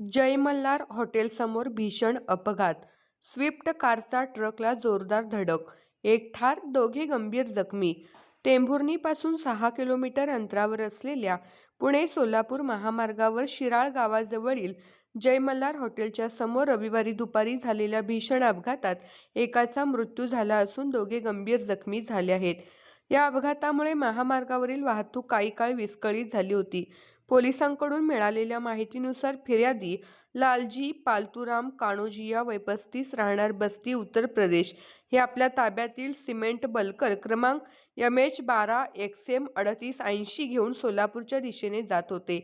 जय मल्हार हॉटेलसमोर भीषण अपघात. स्विफ्ट कारचा ट्रकला जोरदार धडक. एक ठार दोघे गंभीर जखमी. टेंभुर्णीपासून सहा किलोमीटर अंतरावर असलेल्या पुणे सोलापूर महामार्गावर शिराळ गावाजवळील जय मल्हार हॉटेलच्या समोर रविवारी दुपारी झालेल्या भीषण अपघातात एकाचा मृत्यू झाला असून दोघे गंभीर जखमी झाले आहेत. या अपघातामुळे महामार्गावरील वाहतूक काही काळ विस्कळीत झाली होती. पोलिसांकडून मिळालेल्या माहितीनुसार फिर्यादी लालजी पालतुराम काणोजिया वय पस्तीस राहणार बस्ती उत्तर प्रदेश हे आपल्या ताब्यातील सिमेंट बलकर क्रमांक एम एच बारा एक्स एम अडतीस ऐंशी घेऊन सोलापूरच्या दिशेने जात होते.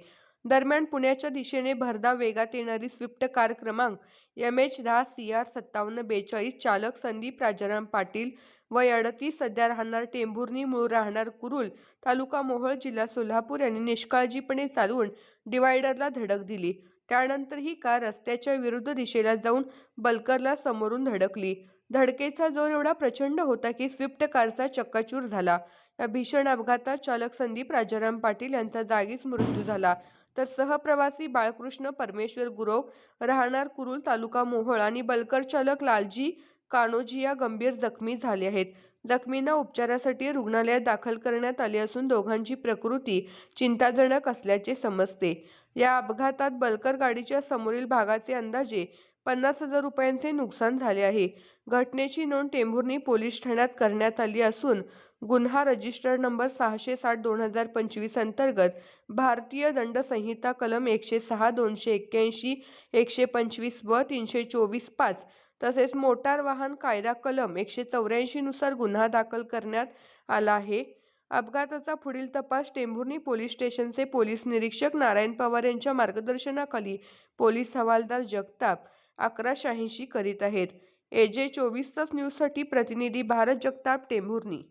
दरम्यान पुण्याच्या दिशेने भरधाव वेगात येणारी स्विफ्ट कार क्रमांक एम एच दहा सी आर सत्तावन्न बेचाळीस चालक संदीप राजाराम पाटील वय अडतीस सध्या राहणार टेंभुर्णी मूळ राहणार कुरुल तालुका मोहोळ जिल्हा सोलापूर यांनी निष्काळजीपणे चालवून डिवायडरला धडक दिली. त्यानंतर ही कार रस्त्याच्या विरुद्ध दिशेला जाऊन बल्करला समोरून धडकली. धडकेचा जोर एवढा प्रचंड होता की स्विफ्ट कारचा चक्काचूर झाला. या भीषण अपघातात चालक संदीप राजाराम पाटील यांचा जागीच मृत्यू झाला. तर सहप्रवासी बाळकृष्ण परमेश्वर गुरव राहणार कुरुल तालुका मोहोळ आणि बल्कर चालक लालजी काणोजिया गंभीर जखमी झाले आहेत. जखमींना उपचारासाठी रुग्णालयात दाखल करण्यात आले असून दोघांची प्रकृती चिंताजनक असल्याचे समजते. या अपघातात बल्कर गाडीच्या समोरील भागाचे अंदाजे पन्नास हजार रुपयांचे नुकसान झाले आहे. घटनेची नोंद टेंभुर्णी पोलीस ठाण्यात करण्यात आली असून गुन्हा रजिस्टर नंबर सहाशे साठ दोन हजार पंचवीस अंतर्गत भारतीय दंड संहिता कलम एकशे सहा दोनशे एक्क्याऐंशी एकशे पंचवीस व तीनशे चोवीस पाच तसेच मोटार वाहन कायदा कलम एकशे चौऱ्याऐंशी नुसार गुन्हा दाखल करण्यात आला आहे. अपघाताचा पुढील तपास टेंभुर्णी पोलीस स्टेशनचे पोलीस निरीक्षक नारायण पवार यांच्या मार्गदर्शनाखाली पोलीस हवालदार जगताप अकरा शहाऐंशी करीत आहेत. एजे चोवीस तास न्यूजसाठी प्रतिनिधी भारत जगताप टेंभुर्णी.